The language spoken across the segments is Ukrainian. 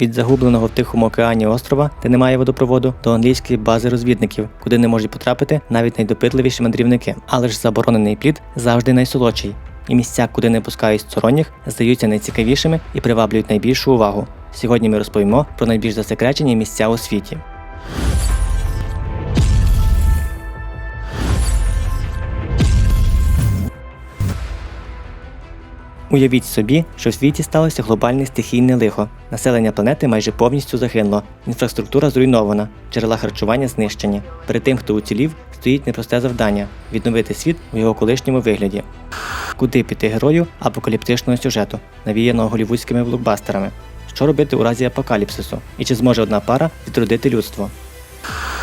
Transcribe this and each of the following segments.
від загубленого в Тихому океані острова, де немає водопроводу, до англійської бази розвідників, куди не можуть потрапити навіть найдопитливіші мандрівники. Але ж заборонений плід завжди найсолодший. І місця, куди не пускають сторонніх, здаються найцікавішими і приваблюють найбільшу увагу. Сьогодні ми розповімо про найбільш засекречені місця у світі. Уявіть собі, що в світі сталося глобальне стихійне лихо. Населення планети майже повністю загинуло, інфраструктура зруйнована, джерела харчування знищені. Перед тим, хто уцілів, стоїть непросте завдання відновити світ у його колишньому вигляді. Куди піти герою апокаліптичного сюжету, навіяного голівудськими блокбастерами? Що робити у разі апокаліпсису? І чи зможе одна пара відродити людство?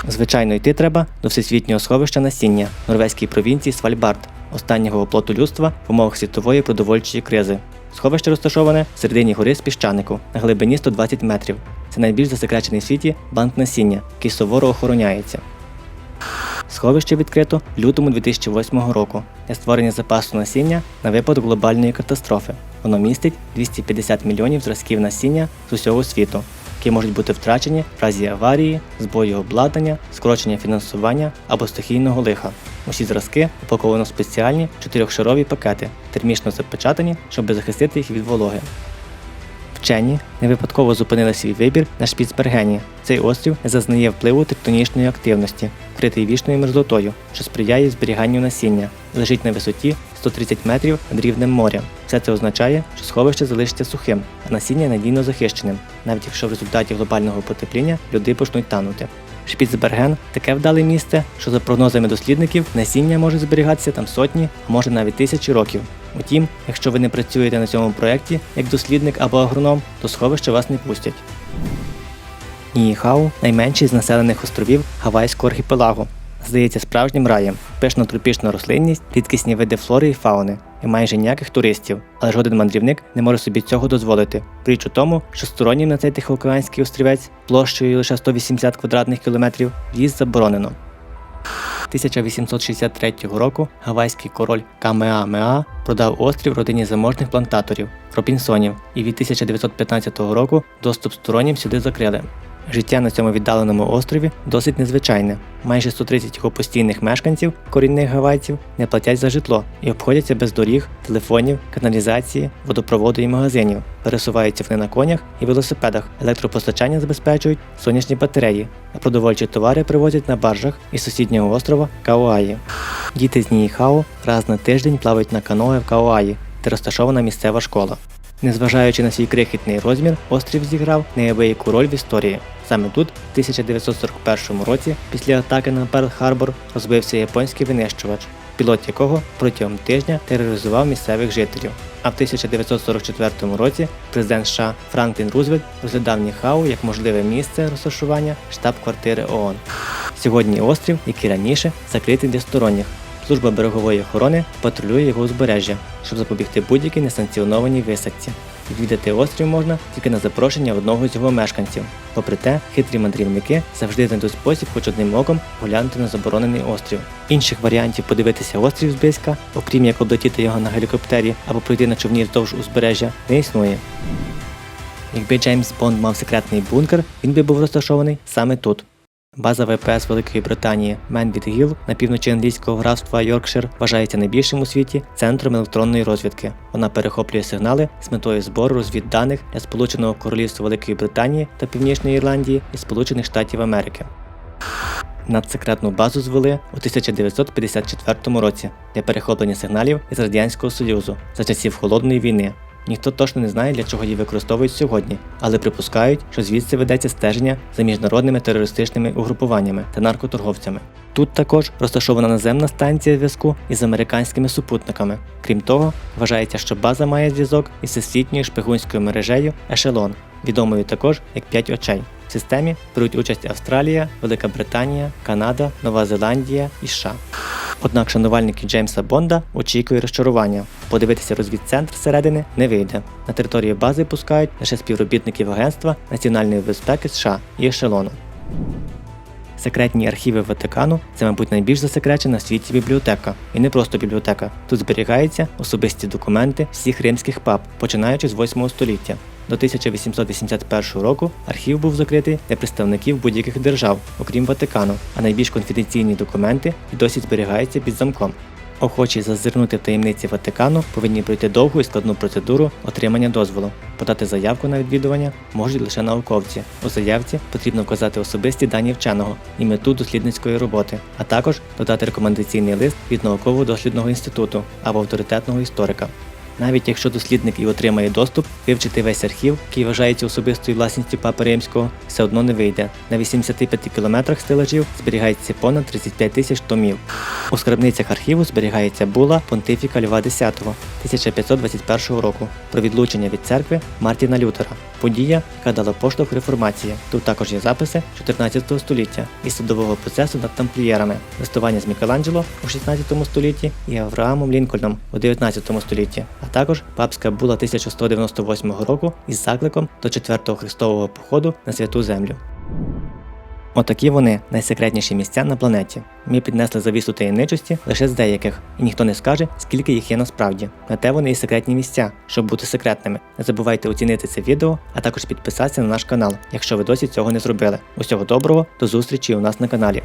Звичайно, йти треба до всесвітнього сховища насіння норвезькій провінції Свальбард, останнього оплоту людства в умовах світової продовольчої кризи. Сховище розташоване в середині гори з піщанику на глибині 120 метрів. Це найбільш засекречений в світі банк насіння, який суворо охороняється. Сховище відкрито в лютому 2008 року для створення запасу насіння на випадок глобальної катастрофи. Воно містить 250 мільйонів зразків насіння з усього світу, які можуть бути втрачені в разі аварії, збою обладнання, скорочення фінансування або стихійного лиха. Усі зразки упаковано в спеціальні чотирьохшарові пакети, термічно запечатані, щоб захистити їх від вологи. Вчені не випадково зупинили свій вибір на Шпіцбергені. Цей острів не зазнає впливу тектонічної активності, вкритий вічною мерзлотою, що сприяє зберіганню насіння, лежить на висоті 130 метрів над рівнем моря. Все це означає, що сховище залишиться сухим, а насіння надійно захищеним, навіть якщо в результаті глобального потепління люди почнуть танути. Шпіцберген таке вдале місце, що за прогнозами дослідників насіння може зберігатися там сотні, а може навіть тисячі років. Утім, якщо ви не працюєте на цьому проєкті як дослідник або агроном, то сховище вас не пустять. Ніїхау найменший з населених островів Гавайського архіпелагу. Здається справжнім раєм, пишна тропічна рослинність, рідкісні види флори і фауни, і майже ніяких туристів, але жоден мандрівник не може собі цього дозволити. Річ у тому, що стороннім на цей тихоокеанський острівець площею лише 180 квадратних кілометрів в'їзд заборонено. 1863 року гавайський король Камеамеа продав острів родині заможних плантаторів Робінсонів, і від 1915 року доступ стороннім сюди закрили. Життя на цьому віддаленому острові досить незвичайне. Майже 130 його постійних мешканців, корінних гавайців, не платять за житло і обходяться без доріг, телефонів, каналізації, водопроводу і магазинів. Пересуваються вони на конях і велосипедах. Електропостачання забезпечують сонячні батареї, а продовольчі товари привозять на баржах із сусіднього острова Кауаї. Діти з Ніїхао раз на тиждень плавають на каное в Кауаї, де розташована місцева школа. Незважаючи на свій крихітний розмір, острів зіграв неабияку роль в історії. Саме тут, в 1941 році, після атаки на Перл-Харбор, розбився японський винищувач, пілот якого протягом тижня тероризував місцевих жителів. А в 1944 році президент США Франклін Рузвельт розглядав Ніхау як можливе місце розташування штаб-квартири ООН. Сьогодні острів, як і раніше, закритий для сторонніх. Служба берегової охорони патрулює його узбережжя, щоб запобігти будь-якій несанкціонованій висадці. Відвідати острів можна тільки на запрошення одного з його мешканців. Попри те, хитрі мандрівники завжди знайдуть спосіб хоч одним оком поглянути на заборонений острів. Інших варіантів подивитися острів зблизька, окрім як облетіти його на гелікоптері або пройти на човні вздовж узбережжя, не існує. Якби Джеймс Бонд мав секретний бункер, він би був розташований саме тут. База ВПС Великої Британії Менвід Гіл на півночі англійського графства Йоркшир вважається найбільшим у світі центром електронної розвідки. Вона перехоплює сигнали з метою збору розвідданих для Сполученого Королівства Великої Британії та Північної Ірландії і Сполучених Штатів Америки. Надсекретну базу звели у 1954 році для перехоплення сигналів із Радянського Союзу за часів Холодної війни. Ніхто точно не знає, для чого її використовують сьогодні, але припускають, що звідси ведеться стеження за міжнародними терористичними угрупуваннями та наркоторговцями. Тут також розташована наземна станція зв'язку із американськими супутниками. Крім того, вважається, що база має зв'язок із всесвітньою шпигунською мережею Ешелон, відомою також як «П'ять очей. В системі беруть участь Австралія, Велика Британія, Канада, Нова Зеландія і США. Однак шанувальники Джеймса Бонда очікують розчарування. Подивитися розвідцентр зсередини не вийде. На територію бази пускають лише співробітників Агентства національної безпеки США і ешелону. Секретні архіви Ватикану це, мабуть, найбільш засекречена в світі бібліотека. І не просто бібліотека. Тут зберігаються особисті документи всіх римських пап, починаючи з 8 століття. До 1881 року архів був закритий для представників будь-яких держав, окрім Ватикану, а найбільш конфіденційні документи досі зберігаються під замком. Охочі зазирнути в таємниці Ватикану повинні пройти довгу і складну процедуру отримання дозволу. Подати заявку на відвідування можуть лише науковці. У заявці потрібно вказати особисті дані вченого і мету дослідницької роботи, а також додати рекомендаційний лист від науково-дослідного інституту або авторитетного історика. Навіть якщо дослідник і отримає доступ, вивчити весь архів, який вважається особистою власністю Папи Римського, все одно не вийде. На 85 кілометрах стелажів зберігається понад 35 тисяч томів. У скарбницях архіву зберігається була понтифіка Льва X 1521 року про відлучення від церкви Мартіна Лютера. Подія, яка дала поштовх реформації. Тут також є записи 14 століття і судового процесу над тамплієрами, листування з Мікеланджело у 16 столітті і Авраамом Лінкольном у 19 столітті, а також папська була 1198 року із закликом до 4-го хрестового походу на святу землю. Отакі вони найсекретніші місця на планеті. Ми піднесли завісу таємничості лише з деяких, і ніхто не скаже, скільки їх є насправді. На те вони і секретні місця, щоб бути секретними. Не забувайте оцінити це відео, а також підписатися на наш канал, якщо ви досі цього не зробили. Усього доброго, до зустрічі у нас на каналі.